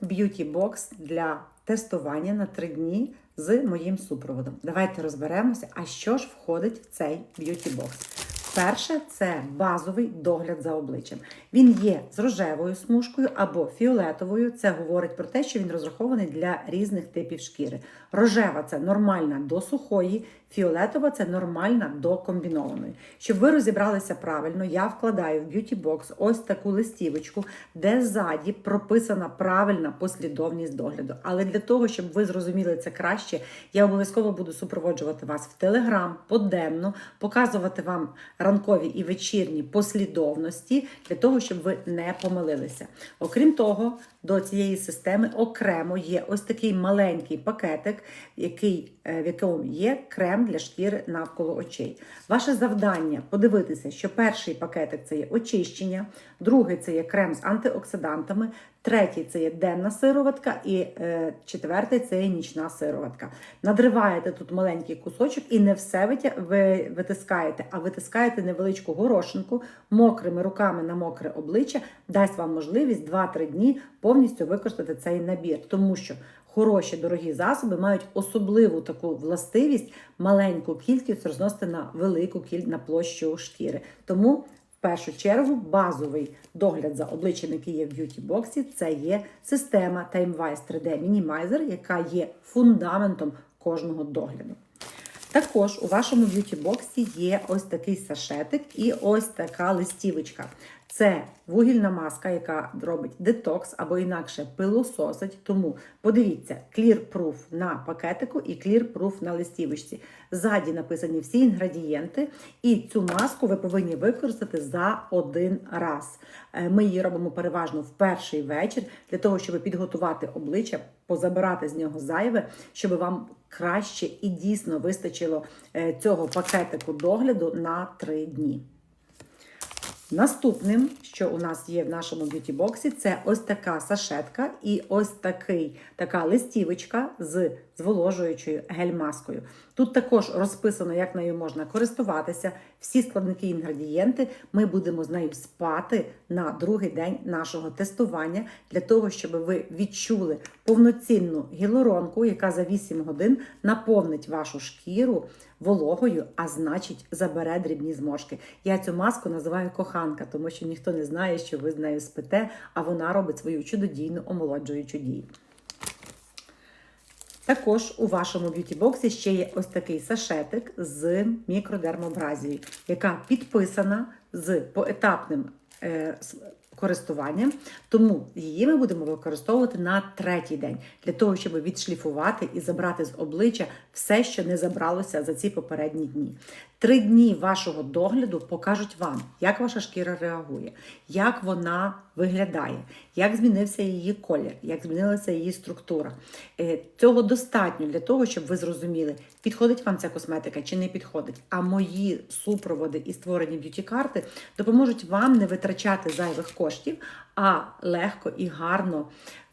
б'юті бокс для тестування на 3 дні з моїм супроводом. Давайте розберемося, а що ж входить в цей б'юті бокс. Перше це базовий догляд за обличчям. Він є з рожевою смужкою або фіолетовою. Це говорить про те, що він розрахований для різних типів шкіри. Рожева це нормальна до сухої, фіолетова це нормальна до комбінованої. Щоб ви розібралися правильно, я вкладаю в б'юті бокс ось таку листівочку, де ззаді прописана правильна послідовність догляду. Але для того, щоб ви зрозуміли це краще, я обов'язково буду супроводжувати вас в Телеграм поденно, показувати вам ранкові і вечірні послідовності для того, щоб ви не помилилися. Окрім того, до цієї системи окремо є ось такий маленький пакетик, який, е, в якому є крем для шкіри навколо очей. Ваше завдання подивитися, що перший пакетик це є очищення, другий це є крем з антиоксидантами, третій це є денна сироватка, і е, четвертий це є нічна сироватка. Надриваєте тут маленький кусочок і не все витискаєте, а витискаєте невеличку горошинку мокрими руками на мокре обличчя, дасть вам можливість 2-3 дні повністю використати цей набір, тому що хороші дорогі засоби мають особливу таку властивість маленьку кількість розносити на велику кількість на площу шкіри. Тому в першу чергу базовий догляд за обличчям, який є в б'юті боксі, це є система TimeWise 3D Minimizer, яка є фундаментом кожного догляду. Також у вашому б'юті боксі є ось такий сашетик і ось така листівочка. Це вугільна маска, яка робить детокс або інакше пилососить. Тому подивіться, Clear Proof на пакетику і Clear Proof на листівочці. Ззаді написані всі інгредієнти, і цю маску ви повинні використати за один раз. Е, Ми її робимо переважно в перший вечір для того, щоб підготувати обличчя, позабирати з нього зайве, щоб вам краще і дійсно вистачило е, цього пакетику догляду на 3 дні. Наступним, що у нас є в нашому б'юті-боксі, це ось така сашетка і ось такий, така листівочка з зволожуючою гель-маскою. Тут також розписано, як нею можна користуватися. Всі складники і інгредієнти ми будемо з нею спати на другий день нашого тестування для того, щоб ви відчули повноцінну гіалуронку, яка за 8 годин наповнить вашу шкіру вологою, а значить забере дрібні зморшки. Я цю маску називаю коханка, тому що ніхто не знає, що ви з нею спите, а вона робить свою чудодійну омолоджуючу дію. Також у вашому б'юті-боксі ще є ось такий сашетик з мікродермобразією, яка підписана з поетапним користуванням. Тому її ми будемо використовувати на третій день для того, щоб відшліфувати і забрати з обличчя все, що не забралося за ці попередні дні. Три дні вашого догляду покажуть вам, як ваша шкіра реагує, як вона виглядає, як змінився її колір, як змінилася її структура. Е, Цього достатньо для того, щоб ви зрозуміли, підходить вам ця косметика чи не підходить. А мої супроводи і створені б'юті-карти допоможуть вам не витрачати зайвих коштів, а легко і гарно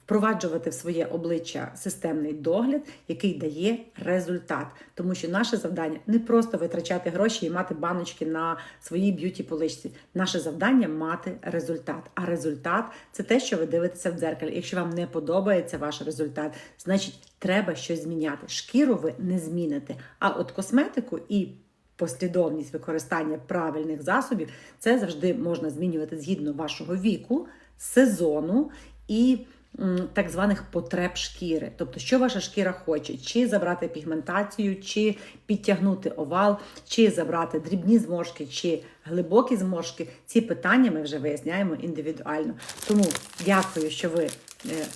впроваджувати в своє обличчя системний догляд, який дає результат. Тому що наше завдання не просто витрачати гроші і мати баночки на своїй б'юті поличці. Наше завдання мати результат. А результат це те, що ви дивитеся в дзеркалі. Якщо вам не подобається ваш результат, значить треба щось зміняти. Шкіру ви не зміните. А от косметику і послідовність використання правильних засобів це завжди можна змінювати згідно вашого віку, сезону і так званих потреб шкіри. Тобто, що ваша шкіра хоче, чи забрати пігментацію, чи підтягнути овал, чи забрати дрібні зморшки, чи глибокі зморшки. Ці питання ми вже виясняємо індивідуально. Тому дякую, що ви е,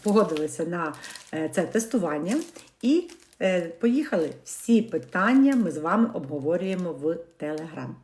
погодилися на е, це тестування. І поїхали. Всі питання ми з вами обговорюємо в Телеграм.